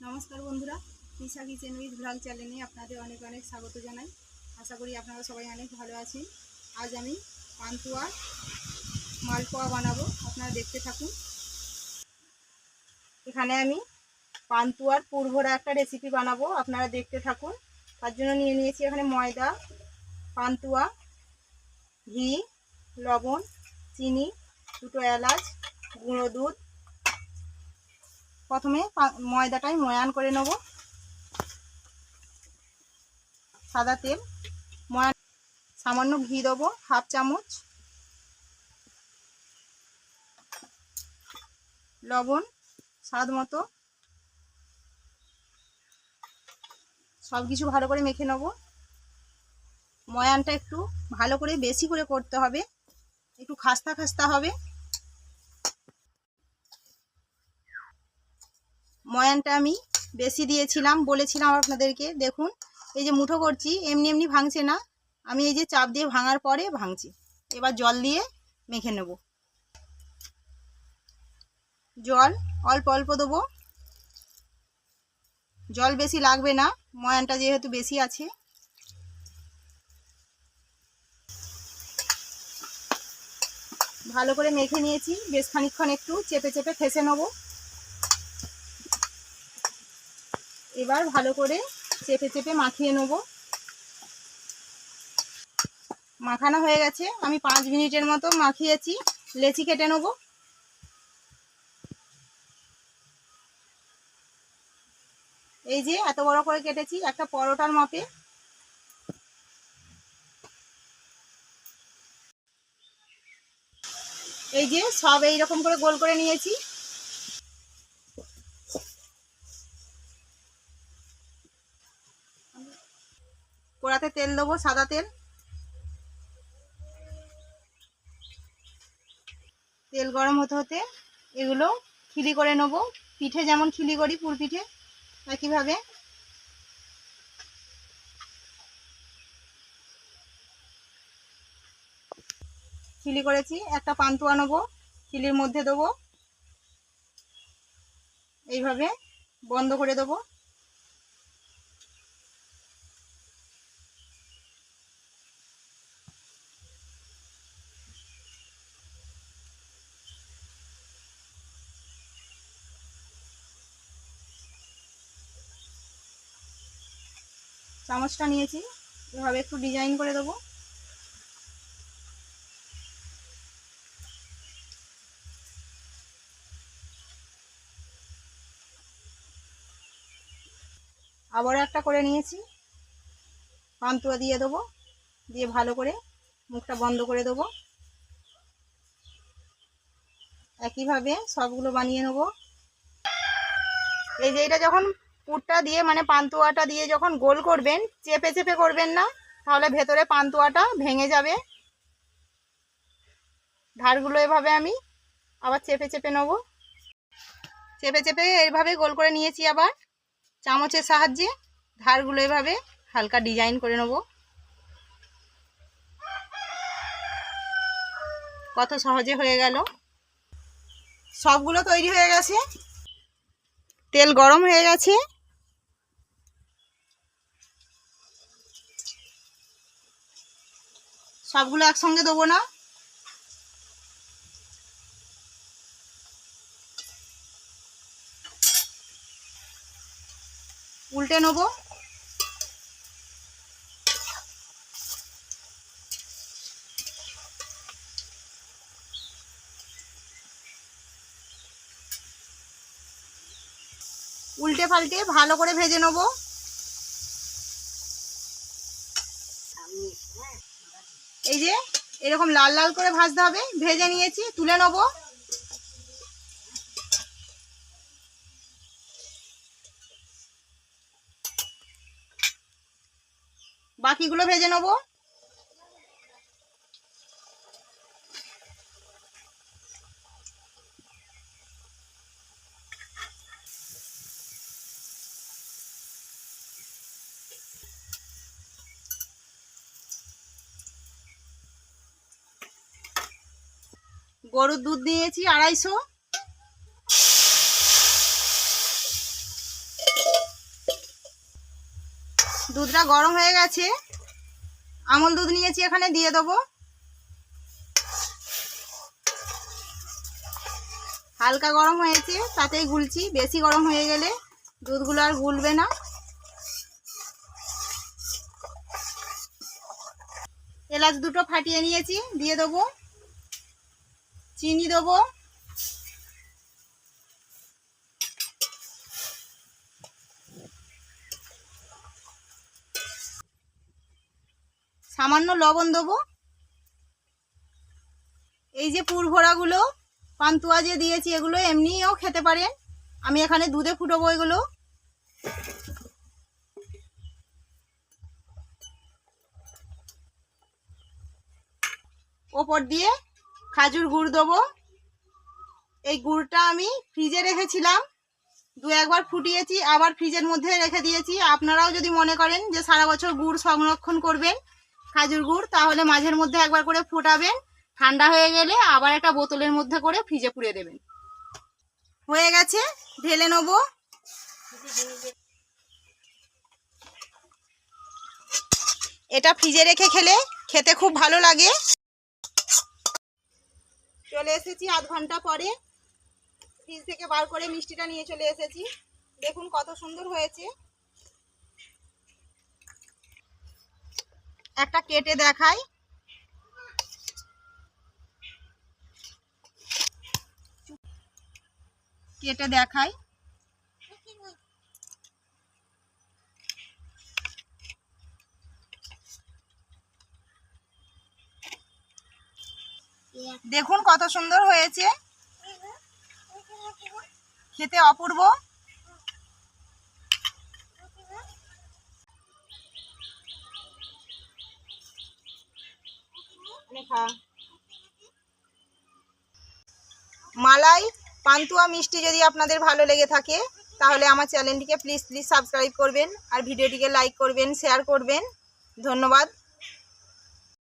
নমস্কার বন্ধুরা Tisha kitchen with blog চ্যানেলে আপনাদের অনেক অনেক স্বাগত জানাই। আশা করি আপনারা সবাই অনেক ভালো আছেন। আজ আমি পান্তুয়া মালপোয়া বানাবো, আপনারা দেখতে থাকুন। এখানে আমি পান্তুয়ার পুরভরা একটা রেসিপি বানাবো, আপনারা দেখতে থাকুন। তার জন্য নিয়ে নিয়েছি এখানে ময়দা, পান্তুয়া, ঘি, লবণ, চিনি, দুটো এলাচ, গুঁড়ো দুধ প্রথমে ময়দাটাই ময়ান করে নেব। সাদা তেল। ময়ান সামান্য ঘি দেবো, হাফ চামচ। লবণ, স্বাদ মতো। সব কিছু ভালো করে মেখে নেব। ময়ানটা একটু ভালো করে বেশি করে করতে হবে। একটু খাস্তা খাস্তা হবে। ময়ানটা আমি বেশি দিয়েছিলাম, বলেছিলাম আপনাদেরকে, দেখুন, এই যে মুঠো করছি, এমনি এমনি ভাঙছে না, আমি এই যে চাপ দিয়ে ভাঙার পরে ভাঙছি, এবার জল দিয়ে মেখে নেব। জল অল্প অল্প দেবো, জল বেশি লাগবে না, ময়ানটা যেহেতু বেশি আছে। ভালো করে মেখে নিয়েছি, বেশ খানিকক্ষণ একটু চেপে চেপে ফেসে নেব। এবার ভালো করে চেপে চেপে মাখিয়ে নেব। মাখানো হয়ে গেছে। আমি পাঁচ মিনিটের মতো মাখিয়েছি। লেচি কেটে নেব। এই যে এত বড় করে কেটেছি, একটা পরোটার মাপে। এই যে সব এইরকম করে গোল করে নিয়েছি। কড়াতে তেল দেবো, সাদা তেল। তেল গরম হতে হতে এগুলো খিলি করে নেব। পিঠে যেমন খিলি করি পুর পিঠে, একইভাবে। খিলি করেছি, একটা পান্তুয়া নেব, খিলির মধ্যে দেবো। এইভাবে বন্ধ করে দেবো। চামচটা নিয়েছি। এভাবে একটু ডিজাইন করে দেবো। আবারও একটা করে নিয়েছি। পান্তুয়া দিয়ে দেবো। দিয়ে ভালো করে মুখটা বন্ধ করে দেবো। একইভাবে সবগুলো বানিয়ে নেব। এই যে এটা যখন পুরটা দিয়ে মানে পান্তুয়াটা দিয়ে যখন গোল করবেন, চেপে চেপে করবেন না, তাহলে ভেতরে পান্তুয়াটা ভেঙে যাবে। ধারগুলো এভাবে আমি আবার চেপে চেপে নেব। চেপে চেপে এইভাবে গোল করে নিয়েছি আবার। চামচের সাহায্যে ধারগুলো এভাবে হালকা ডিজাইন করে নেব। কত সহজে হয়ে গেল। সবগুলো তৈরি হয়ে গেছে। তেল গরম হয়ে গেছে। সবগুলো একসঙ্গে দেবো না। উল্টে নেব। উল্টে পাল্টে ভালো করে ভেজে নেব। এই যে, এরকম লাল লাল করে ভাজতে হবে। ভেজে নিয়েছি, তুলে নেব। বাকিগুলো ভেজে নেব। গরুর দুধ নিয়েছি, আড়াইশো। দুধটা গরম হয়ে গেছে। আমল দুধ নিয়েছি এখানে, দিয়ে দেবো। হালকা গরম হয়েছে, তাতেই গুলছি। বেশি গরম হয়ে গেলে দুধগুলো আর গুলবে না। এলাচ দুটো ফাটিয়ে নিয়েছি, দিয়ে দেবো। চিনি দেবো। সামান্য লবণ দেবো। এই যে পুরভোড়াগুলো পান্তুয়া যে দিয়েছি, এগুলো এমনিও খেতে পারেন আমি এখানে দুধে ফুটবো এগুলো। ওপর দিয়ে খাজুর গুড় দেবো। এই গুড়টা আমি ফ্রিজে রেখেছিলাম। দু একবার ফুটিয়েছি, আবার ফ্রিজের মধ্যে রেখে দিয়েছি। আপনারাও যদি মনে করেন যে সারা বছর গুড় সংরক্ষণ করবেন খাজুর গুড়, তাহলে মাঝের মধ্যে একবার করে ফোটাবেন। ঠান্ডা হয়ে গেলে আবার একটা বোতলের মধ্যে করে ফ্রিজে পুড়ে দেবেন। হয়ে গেছে, ঢেলে নেব। এটা ফ্রিজে রেখে খেলে খেতে খুব ভালো লাগে। চলে এসেছি আধ ঘণ্টা পরে। ফ্রিজ থেকে বার করে মিষ্টিটা নিয়ে চলে এসেছি। দেখুন কত সুন্দর হয়েছে। একটা কেটে দেখাই। কেটে দেখাই। দেখুন কত সুন্দর হয়েছে। খেতে অপূর্ব। মালাই, পান্তুয়া মিষ্টি যদি আপনাদের ভালো লেগে থাকে, তাহলে আমার চ্যানেলটিকে প্লিজ প্লিজ সাবস্ক্রাইব করবেন আর ভিডিওটিকে লাইক করবেন শেয়ার করবেন। ধন্যবাদ।